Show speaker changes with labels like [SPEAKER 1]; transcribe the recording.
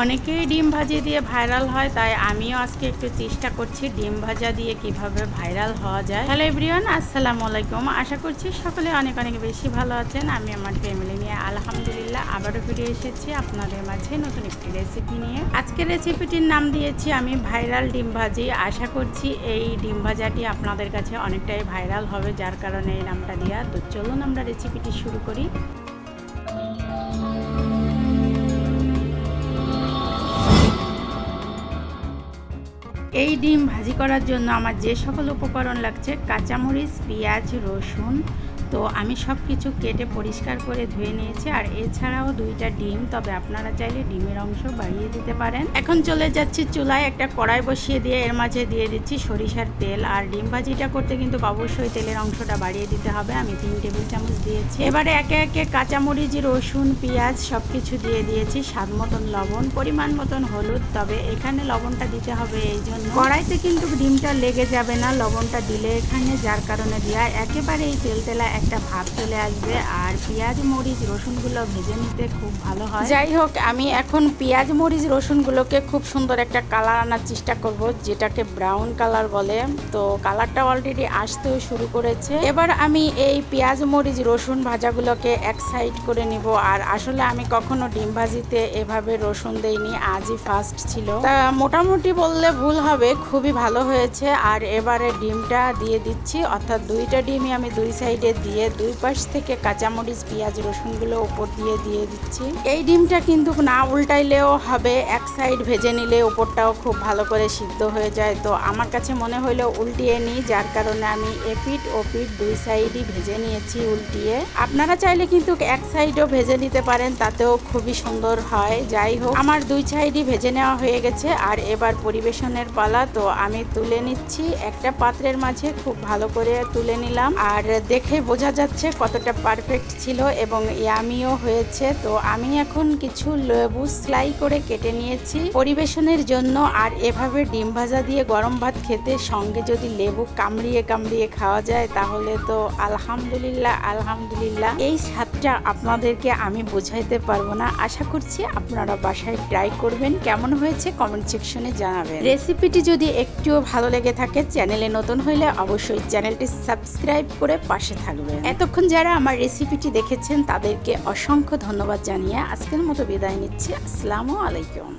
[SPEAKER 1] অনেকেই ডিম ভাজি দিয়ে ভাইরাল হয়, তাই আমিও আজকে একটু চেষ্টা করছি ডিম ভাজা দিয়ে কীভাবে ভাইরাল হওয়া যায়। হ্যালো এভরিওয়ান, আসসালামু আলাইকুম। আশা করছি সকলে অনেক অনেক বেশি ভালো আছেন। আমি আমার ফ্যামিলি নিয়ে আলহামদুলিল্লাহ আবারও ফিরে এসেছি আপনাদের মাঝে নতুন একটি রেসিপি নিয়ে। আজকের রেসিপিটির নাম দিয়েছি আমি ভাইরাল ডিম ভাজি। আশা করছি এই ডিম ভাজাটি আপনাদের কাছে অনেকটাই ভাইরাল হবে, যার কারণে এই নামটা দেওয়া তো চলুন আমরা রেসিপিটি শুরু করি। এই ডিম ভাজি করার জন্য আমার যে সকল উপকরণ লাগছে কাঁচামরিচ পেঁয়াজ রসুন তো আমি সব কিছু কেটে পরিষ্কার করে ধুয়ে নিয়েছি আর এছাড়াও দুইটা ডিম, তবে আপনারা চাইলে ডিমের অংশ বাড়িয়ে দিতে পারেন। এখন চলে যাচ্ছি চুলায়, একটা কড়াই বসিয়ে দিয়ে এর মাঝে দিয়ে দিচ্ছি সরিষার তেল। আর ডিম ভাজিটা করতে কিন্তু অবশ্যই তেলের অংশটা বাড়িয়ে দিতে হবে। আমি তিন টেবিল চামচ দিয়েছি। এবারে একে একে কাঁচামরিচ, রসুন, পেঁয়াজ সব কিছু দিয়ে দিয়েছি। স্বাদ মতন লবণ, পরিমাণ মতন হলুদ, তবে এখানে লবণটা দিতে হবে এই জন্য। কড়াইতে কিন্তু ডিমটা লেগে যাবে না। লবণটা দিলে এখানে, যার কারণে দেওয়া একেবারে এই তেল তেলা একটা ভাব চলে আসবে আর পেঁয়াজ, মরিচ, রসুনগুলো ভেজে নিতে খুব ভালো হয়। যাই হোক, আমি এখন পেঁয়াজ, মরিচ, রসুনগুলোকে খুব সুন্দর একটা কালার আনার চেষ্টা করব, যেটাকে ব্রাউন কালার বলে। তো কালারটা অলরেডি আসতেও শুরু করেছে। এবার আমি এই পেঁয়াজ, মরিচ, রসুন ভাজাগুলোকে এক সাইড করে নিব। আর আসলে আমি কখনো ডিম ভাজিতে এভাবে রসুন দেইনি, আজই ফার্স্ট ছিল। তা মোটামুটি বললে ভুল হবে, খুবই ভালো হয়েছে। আর এবারে ডিমটা দিয়ে দিচ্ছি, অর্থাৎ দুইটা ডিমই আমি দুই সাইডে দিয়ে দুই পাশ থেকে কাঁচামরিচ, পেঁয়াজ, রসুনগুলো উপর দিয়ে দিয়ে দিচ্ছি। এই ডিমটা কিন্তু না উল্টাইলেও হবে, এক সাইড ভেজে নিলে উপরটাও খুব ভালো করে সিদ্ধ হয়ে যায়। তো আমার কাছে মনে হইল উল্টিয়ে নিই, যার কারণে আমি এপিট ও পিট দুই সাইডই ভেজে নিয়েছি উল্টিয়ে। আপনারা চাইলে কিন্তু এক সাইডও ভেজে নিতে পারেন, তাতেও খুবই সুন্দর হয়। যাই হোক, আমার দুই সাইডই ভেজে নেওয়া হয়ে গেছে, আর এবার পরিবেশনের পালা, তো আমি তুলে নিচ্ছি। একটা পাত্রের মাঝে খুব ভালো করে তুলে নিলাম, আর দেখে বোঝা যাচ্ছে কতটা পারফেক্ট ছিল এবং ইয়ামিও হয়েছে। তো আমি এখন কিছু লেবু স্লাই করে কেটে নিয়েছি। পরিবেশনের জন্য আর এভাবে ডিম ভাজা দিয়ে গরম ভাত খেতে সঙ্গে যদি লেবু কামড়িয়ে কামড়িয়ে খাওয়া যায়, তাহলে তো আলহামদুলিল্লাহ আলহামদুলিল্লাহ। এই স্বাদটা আপনাদেরকে আমি বোঝাইতে পারব না। আশা করছি আপনারা বাসায় ট্রাই করবেন। কেমন হয়েছে কমেন্ট সেকশনে জানাবেন। রেসিপিটি যদি একটুও ভালো লেগে থাকে, চ্যানেলে নতুন হলে অবশ্যই চ্যানেলটি সাবস্ক্রাইব করে পাশে থাকবেন। এতক্ষণ যারা আমার রেসিপিটি দেখেছেন, তাদেরকে অসংখ্য ধন্যবাদ জানিয়ে আজকের মতো বিদায় নিচ্ছি। আসসালামু আলাইকুম।